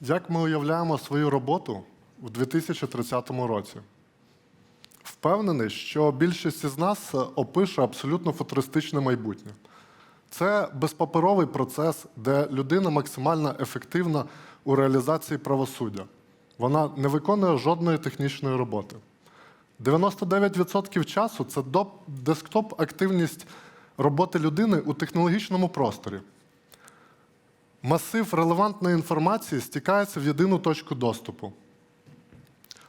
Як ми уявляємо свою роботу у 2030 році? Впевнений, що більшість із нас опише абсолютно футуристичне майбутнє. Це безпаперовий процес, де людина максимально ефективна у реалізації правосуддя. Вона не виконує жодної технічної роботи. 99% часу це десктоп-активність роботи людини у технологічному просторі. Масив релевантної інформації стікається в єдину точку доступу.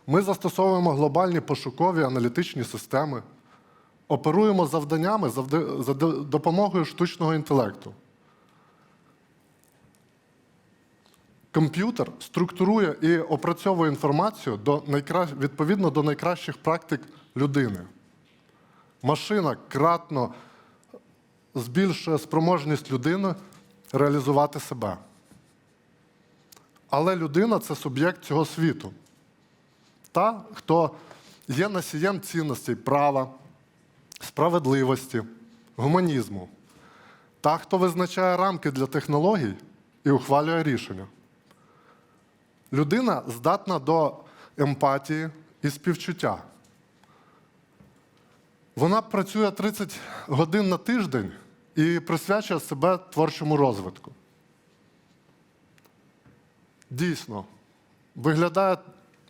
Ми застосовуємо глобальні пошукові аналітичні системи, оперуємо завданнями за допомогою штучного інтелекту. Комп'ютер структурує і опрацьовує інформацію до найкра... відповідно до найкращих практик людини. Машина кратно збільшує спроможність людини реалізувати себе. Але людина це суб'єкт цього світу. Та, хто є носієм цінностей права, справедливості, гуманізму. Та, хто визначає рамки для технологій і ухвалює рішення. Людина здатна до емпатії і співчуття. Вона працює 30 годин на тиждень і присвячує себе творчому розвитку. Дійсно, виглядає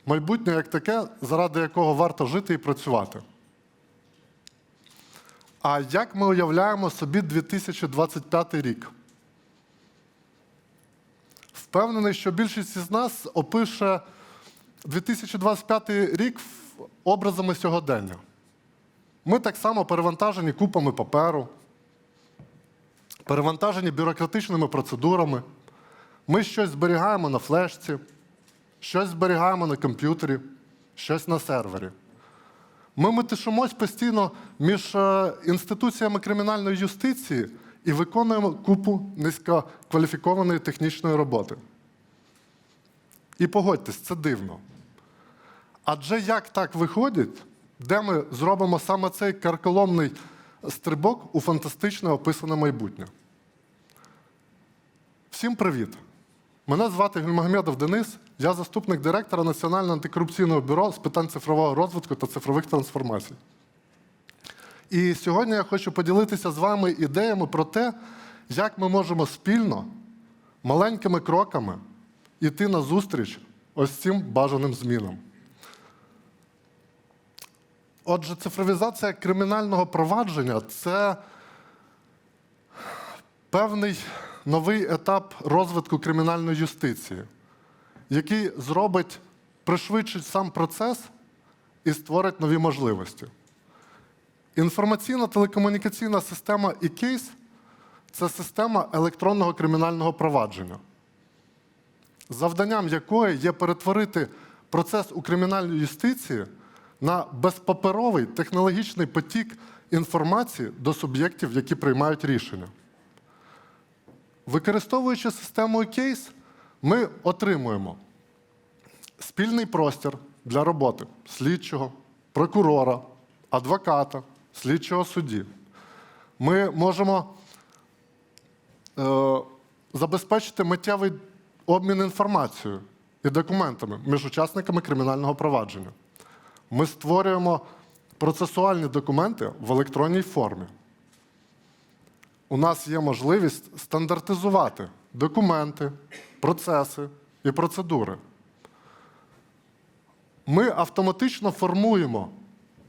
майбутнє як таке, заради якого варто жити і працювати. А як ми уявляємо собі 2025 рік? Впевнений, що більшість із нас опише 2025 рік образами сьогодення. Ми так само перевантажені купами паперу, перевантажені бюрократичними процедурами. Ми щось зберігаємо на флешці, щось зберігаємо на комп'ютері, щось на сервері. Ми метишимось постійно між е, інституціями кримінальної юстиції і виконуємо купу низькокваліфікованої технічної роботи. І погодьтесь, це дивно. Адже як так виходить, де ми зробимо саме цей карколомний стрибок у фантастично описане майбутнє? Всім привіт! Мене звати Гульмагомедов Денис, я заступник директора Національного антикорупційного бюро з питань цифрового розвитку та цифрових трансформацій. І сьогодні я хочу поділитися з вами ідеями про те, як ми можемо спільно, маленькими кроками йти назустріч ось цим бажаним змінам. Отже, цифровізація кримінального провадження це певний новий етап розвитку кримінальної юстиції, який зробить, пришвидшить сам процес і створить нові можливості. Інформаційно-телекомунікаційна система e-Case – це система електронного кримінального провадження, завданням якої є перетворити процес у кримінальній юстиції на безпаперовий технологічний потік інформації до суб'єктів, які приймають рішення. Використовуючи систему кейс, ми отримуємо спільний простір для роботи слідчого, прокурора, адвоката, слідчого судді. Ми можемо е, забезпечити миттєвий обмін інформацією і документами між учасниками кримінального провадження. Ми створюємо процесуальні документи в електронній формі у нас є можливість стандартизувати документи, процеси і процедури. Ми автоматично формуємо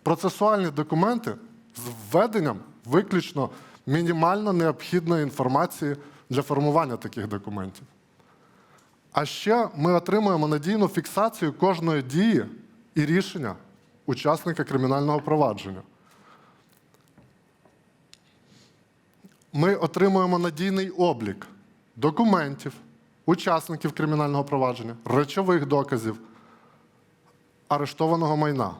процесуальні документи з введенням виключно мінімально необхідної інформації для формування таких документів. А ще ми отримуємо надійну фіксацію кожної дії і рішення учасника кримінального провадження. ми отримуємо надійний облік документів, учасників кримінального провадження, речових доказів, арештованого майна.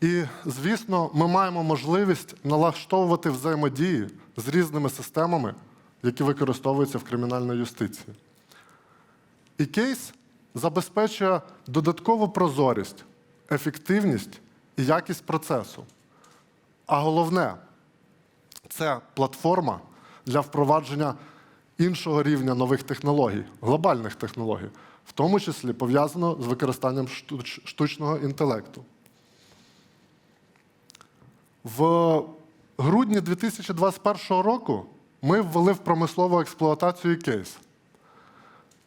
І, звісно, ми маємо можливість налаштовувати взаємодії з різними системами, які використовуються в кримінальній юстиції. І кейс забезпечує додаткову прозорість, ефективність і якість процесу. А головне, це платформа для впровадження іншого рівня нових технологій, глобальних технологій, в тому числі пов'язано з використанням штуч- штучного інтелекту. В грудні 2021 року ми ввели в промислову експлуатацію кейс.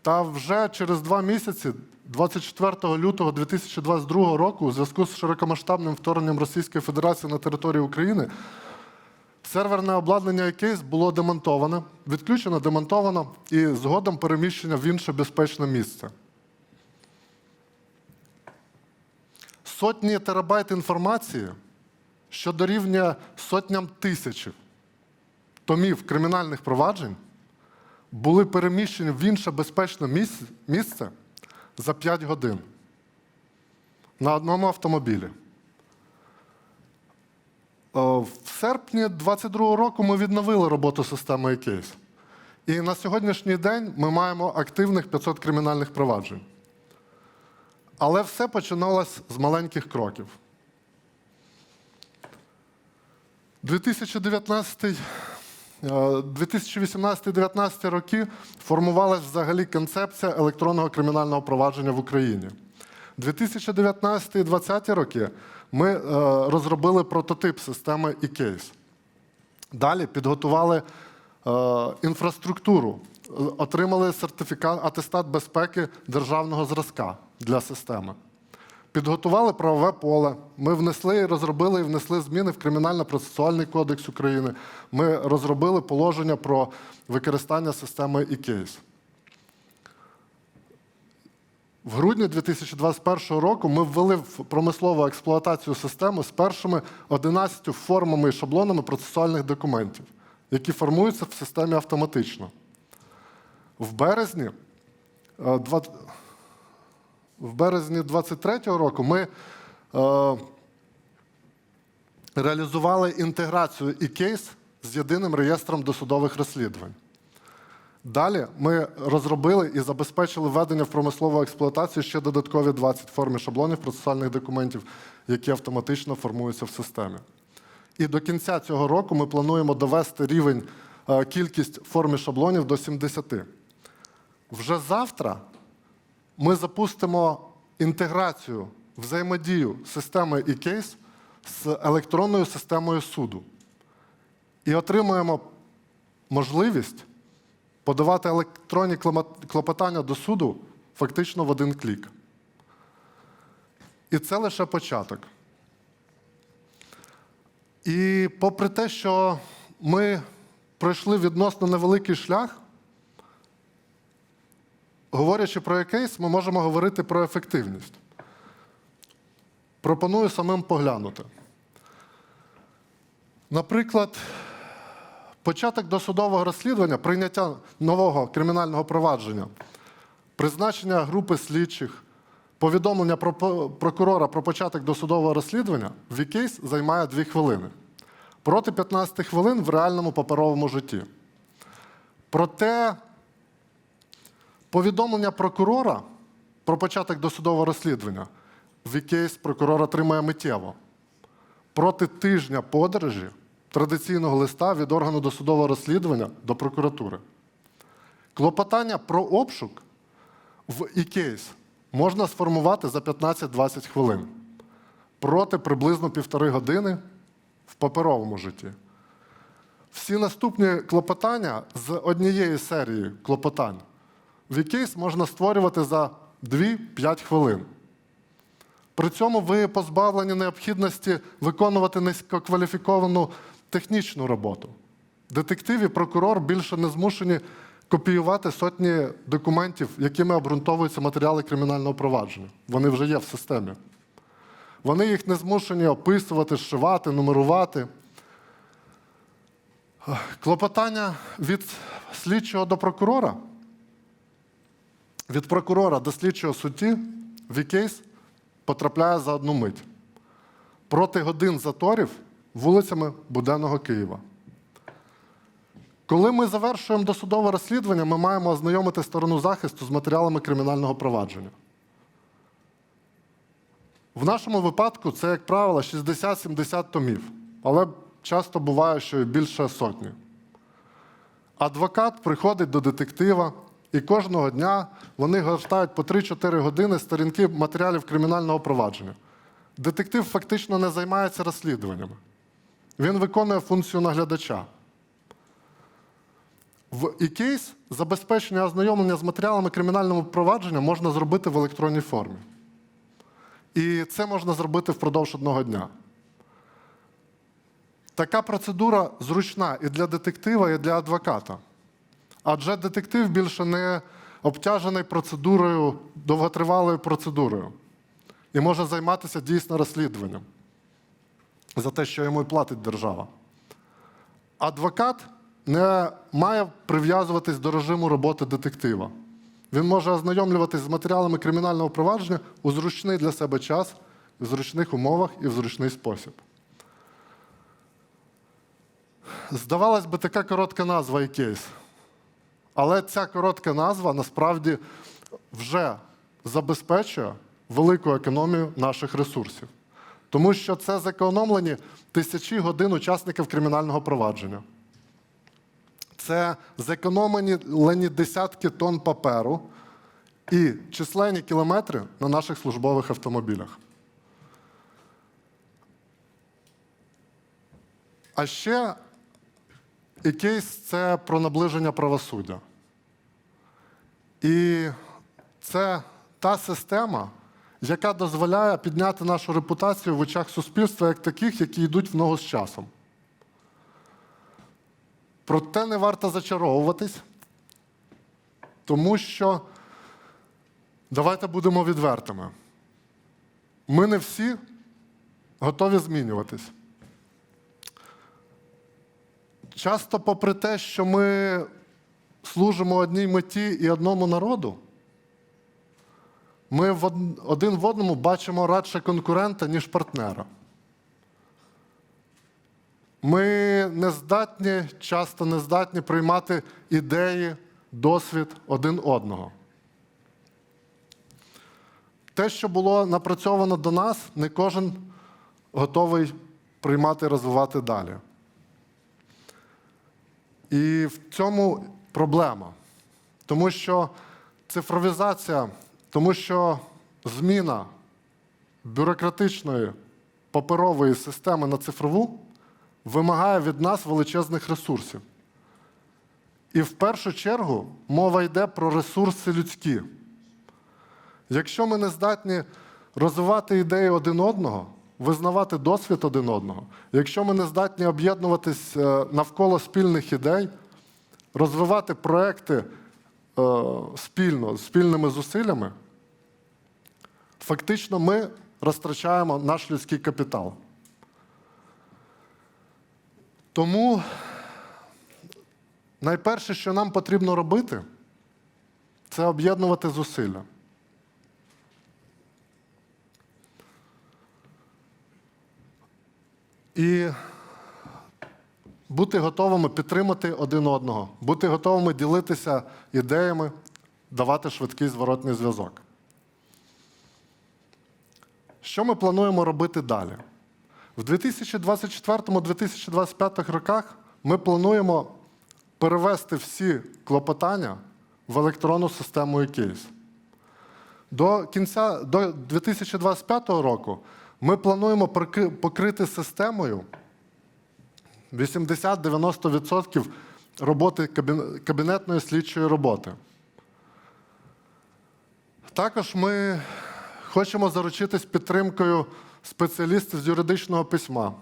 Та вже через два місяці, 24 лютого 2022 року, у зв'язку з широкомасштабним вторгненням Російської Федерації на територію України, серверне обладнання ECASE було демонтоване, відключено, демонтовано і згодом переміщено в інше безпечне місце. Сотні терабайт інформації, що дорівнює сотням тисяч томів кримінальних проваджень, були переміщені в інше безпечне місце, за 5 годин на одному автомобілі. В серпні 2022 року ми відновили роботу системи ECASE. І на сьогоднішній день ми маємо активних 500 кримінальних проваджень. Але все починалось з маленьких кроків. 2019 е, 2018-2019 роки формувалася взагалі концепція електронного кримінального провадження в Україні. 2019-2020 роки ми е, розробили прототип системи eCase. Далі підготували е, інфраструктуру, е, отримали сертифікат атестат безпеки державного зразка для системи. Підготували правове поле. Ми внесли розробили і внесли зміни в Кримінально-процесуальний кодекс України. Ми розробили положення про використання системи eCase. В грудні 2021 року ми ввели в промислову експлуатацію систему з першими 11 формами і шаблонами процесуальних документів, які формуються в системі автоматично. В березні е, в березні 23-го року ми е, реалізували інтеграцію e-case з єдиним реєстром досудових розслідувань. Далі ми розробили і забезпечили введення в промислову експлуатацію ще додаткові 20 форм і шаблонів процесуальних документів, які автоматично формуються в системі. І до кінця цього року ми плануємо довести рівень е, кількість форм і шаблонів до 70. Вже завтра ми запустимо інтеграцію, взаємодію системи eCase з електронною системою суду. І отримуємо можливість подавати електронні клопотання до суду фактично в один клік. І це лише початок. І попри те, що ми пройшли відносно невеликий шлях, говорячи про якийсь, ми можемо говорити про ефективність. Пропоную самим поглянути. Наприклад, початок досудового розслідування, прийняття нового кримінального провадження, призначення групи слідчих, повідомлення про прокурора про початок досудового розслідування в якийсь займає 2 хвилини. Проти 15 хвилин в реальному паперовому житті. Проте повідомлення прокурора про початок досудового розслідування в якийсь прокурор отримає миттєво. Проти тижня подорожі традиційного листа від органу досудового розслідування до прокуратури. Клопотання про обшук в e-case можна сформувати за 15-20 хвилин проти приблизно півтори години в паперовому житті. Всі наступні клопотання з однієї серії клопотань в e-case можна створювати за 2-5 хвилин. При цьому ви позбавлені необхідності виконувати низькокваліфіковану технічну роботу. Детектив і прокурор більше не змушені копіювати сотні документів, якими обґрунтовуються матеріали кримінального провадження. Вони вже є в системі. Вони їх не змушені описувати, зшивати, нумерувати. Клопотання від слідчого до прокурора, від прокурора до слідчого судді в e-case потрапляє за одну мить. Проти годин заторів вулицями Буденного Києва. Коли ми завершуємо досудове розслідування, ми маємо ознайомити сторону захисту з матеріалами кримінального провадження. В нашому випадку це, як правило, 60-70 томів, але часто буває, що і більше сотні. Адвокат приходить до детектива, і кожного дня вони гортають по 3-4 години сторінки матеріалів кримінального провадження. Детектив фактично не займається розслідуваннями. Він виконує функцію наглядача. В e-case забезпечення ознайомлення з матеріалами кримінального провадження можна зробити в електронній формі. І це можна зробити впродовж одного дня. Така процедура зручна і для детектива, і для адвоката. Адже детектив більше не обтяжений процедурою, довготривалою процедурою, і може займатися дійсно розслідуванням за те, що йому і платить держава. Адвокат не має прив'язуватись до режиму роботи детектива. Він може ознайомлюватись з матеріалами кримінального провадження у зручний для себе час, в зручних умовах і в зручний спосіб. Здавалось би, така коротка назва і кейс. Але ця коротка назва насправді вже забезпечує велику економію наших ресурсів. Тому що це зекономлені тисячі годин учасників кримінального провадження. Це зекономлені десятки тонн паперу і численні кілометри на наших службових автомобілях. А ще і кейс це про наближення правосуддя. І це та система, яка дозволяє підняти нашу репутацію в очах суспільства як таких, які йдуть в ногу з часом. Проте не варто зачаровуватись, тому що давайте будемо відвертими. Ми не всі готові змінюватись. Часто, попри те, що ми служимо одній меті і одному народу, ми один в одному бачимо радше конкурента, ніж партнера. Ми не здатні, часто не здатні приймати ідеї, досвід один одного. Те, що було напрацьовано до нас, не кожен готовий приймати і розвивати далі. І в цьому проблема. Тому що цифровізація, тому що зміна бюрократичної паперової системи на цифрову вимагає від нас величезних ресурсів. І в першу чергу мова йде про ресурси людські. Якщо ми не здатні розвивати ідеї один одного, визнавати досвід один одного, якщо ми не здатні об'єднуватись е, навколо спільних ідей, розвивати проекти е, спільно, спільними зусиллями, фактично ми розтрачаємо наш людський капітал. Тому найперше, що нам потрібно робити, це об'єднувати зусилля. І бути готовими підтримати один одного, бути готовими ділитися ідеями, давати швидкий зворотний зв'язок. Що ми плануємо робити далі? В 2024-2025 роках ми плануємо перевести всі клопотання в електронну систему e-case. До кінця до 2025 року ми плануємо покрити системою 80-90% роботи кабінетної слідчої роботи. Також ми хочемо заручитись підтримкою спеціалістів з юридичного письма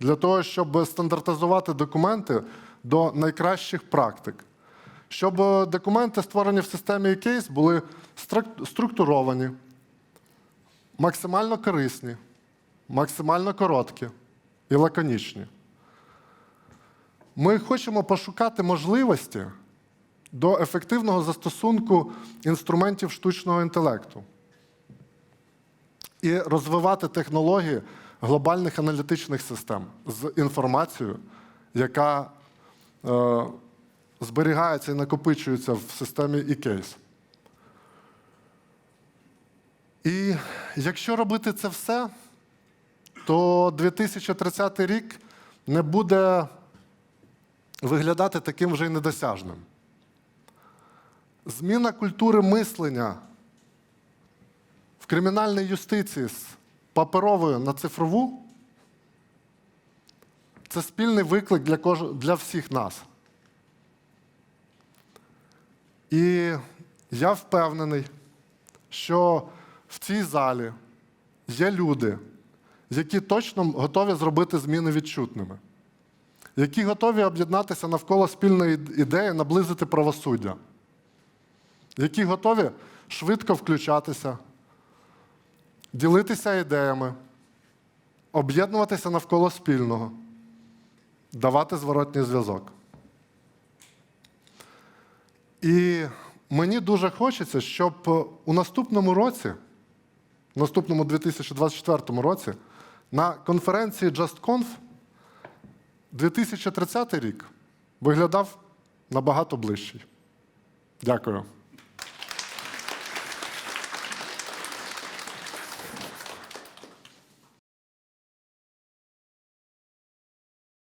для того, щоб стандартизувати документи до найкращих практик, щоб документи, створені в системі e-case, були структуровані, максимально корисні, максимально короткі і лаконічні. Ми хочемо пошукати можливості до ефективного застосунку інструментів штучного інтелекту і розвивати технології глобальних аналітичних систем з інформацією, яка е, зберігається і накопичується в системі e-case. І якщо робити це все, то 2030 рік не буде виглядати таким вже й недосяжним. Зміна культури мислення в кримінальній юстиції з паперової на цифрову це спільний виклик для, кож... для всіх нас. І я впевнений, що в цій залі є люди, які точно готові зробити зміни відчутними, які готові об'єднатися навколо спільної ідеї наблизити правосуддя, які готові швидко включатися, ділитися ідеями, об'єднуватися навколо спільного, давати зворотній зв'язок. І мені дуже хочеться, щоб у наступному році, в наступному 2024 році, на конференції JustConf 2030 рік виглядав набагато ближчий. Дякую.